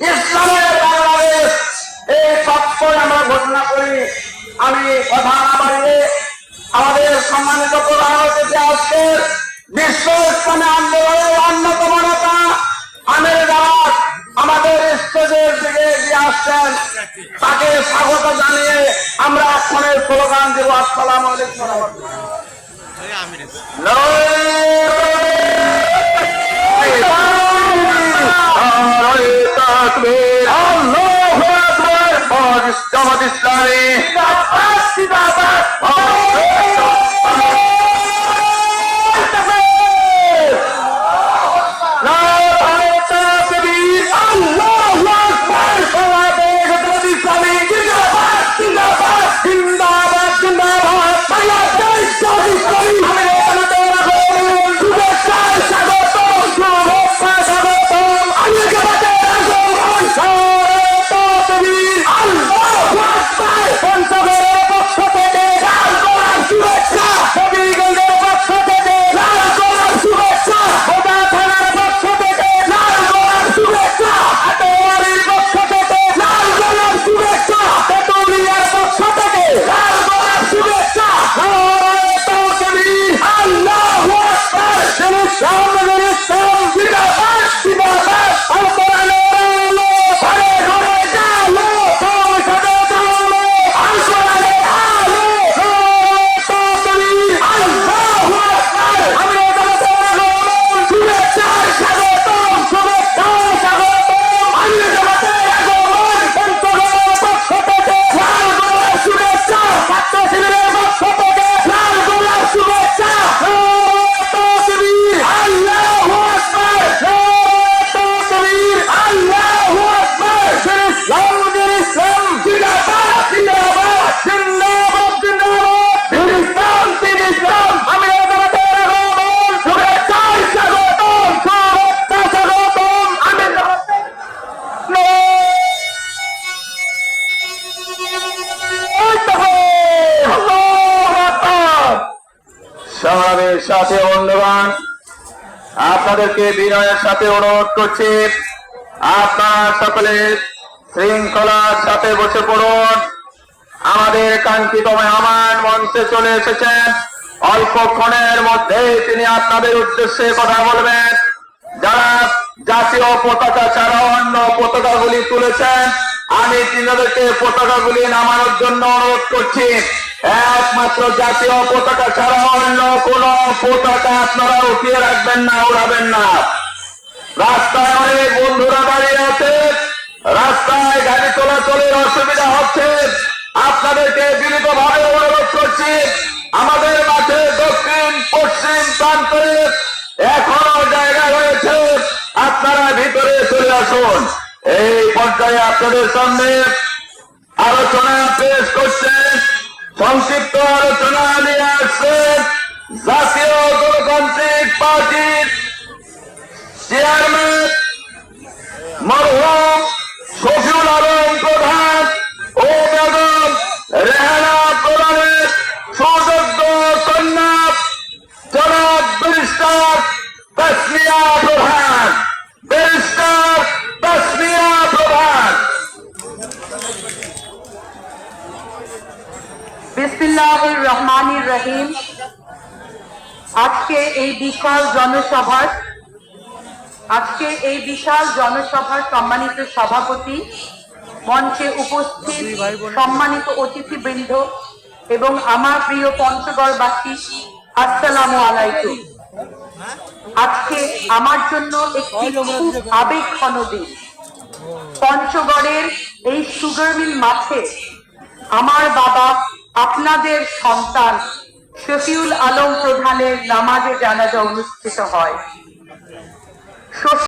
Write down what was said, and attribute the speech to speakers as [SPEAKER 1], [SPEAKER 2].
[SPEAKER 1] ইসলামের বাংলাদেশ এই আমরা ঘোষণা করি আমি কথা না বাড়িয়ে আমাদের সম্মানিত অতিথি আজকের বিশ্ব ইসলামী আন্দোলনের অন্যতম নেতা আমির আমাদের স্টেজের দিকে এগিয়ে আসছেন। তাকে স্বাগত জানিয়ে আমরা স্লোগান দেব আসসালাম আলাইকুম। জামাত ইসলামী। সমাবের সাথে বন্ধুগণ, আপনাদেরকে বিনয়ের সাথে অনুরোধ করছি, আপনারা সকলে শৃঙ্খলার সাথে বসে পড়ুন। আমাদের কাঙ্ক্ষিত মেহমান মঞ্চে চলে এসেছেন। অল্পক্ষণের মধ্যে তিনি আপনাদের উদ্দেশ্যে কথা বলবেন। যারা জাতীয় পতাকা ছাড়া অন্য পতাকাগুলি তুলেছেন, আমি তিনাদেরকে পতাকাগুলি নামানোর জন্য অনুরোধ করছি। একমাত্র জাতীয় পতাকা ছাড়া অন্য কোন পতাকা আপনারা উঠিয়ে রাখবেন না, উড়াবেন না। রাস্তায় অনেক বন্ধুরা দাঁড়িয়ে আছে। রাস্তায় গাড়ি চলাচলের অসুবিধা হচ্ছে। আপনাদেরকে বিনীত ভাবে অনুরোধ করছি, আমাদের মাঠে দক্ষিণ, পশ্চিম প্রান্তে এখনও জায়গা রয়েছে। আপনারা ভিতরে চলে আসুন। এই পর্যায়ে আপনাদের সামনে আলোচনা পেশ করছেন সংক্ষিপ্ত আলোচনা নিয়ে আসছেন জাতীয় গণতান্ত্রিক পার্টির চেয়ারম্যান
[SPEAKER 2] আজকে এই বিশাল জনসভার, আজকে এই বিশাল জনসভার সম্মানিত সভাপতি, মঞ্চে উপস্থিত সম্মানিত অতিথিবৃন্দ এবং আমার প্রিয় পঞ্চগড়বাসী আলাইকুম। আজকে আমার জন্য একটি খুব দিন। পঞ্চগড়ের এই সুগার মিল মাঠে আমার বাবা আপনাদের সন্তান শফিউল আলম প্রধানের নামাজে জানাজা অনুষ্ঠিত হয়।